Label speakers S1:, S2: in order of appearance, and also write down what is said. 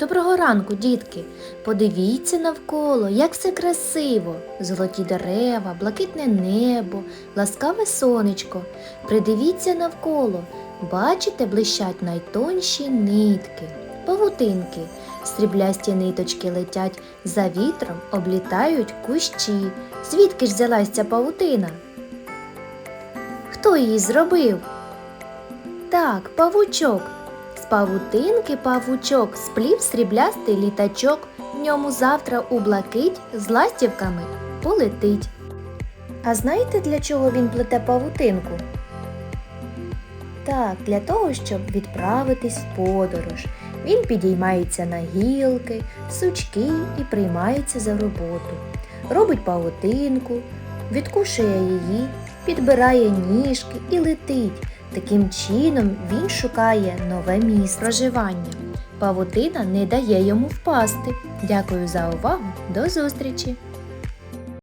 S1: Доброго ранку, дітки! Подивіться навколо, як все красиво. Золоті дерева, блакитне небо, ласкаве сонечко. Придивіться навколо. Бачите, блищать найтонші нитки, павутинки. Сріблясті ниточки летять за вітром, облітають кущі. Звідки ж взялась ця павутина? Хто її зробив? Так, павучок. Павутинки павучок сплів сріблястий літачок. В ньому завтра у блакить з ластівками полетить. А знаєте, для чого він плете павутинку? Так, для того, щоб відправитись в подорож. Він підіймається на гілки, сучки і приймається за роботу. Робить павутинку, відкушує її, підбирає ніжки і летить. Таким чином він шукає нове місце проживання. Павутина не дає йому впасти. Дякую за увагу. До зустрічі!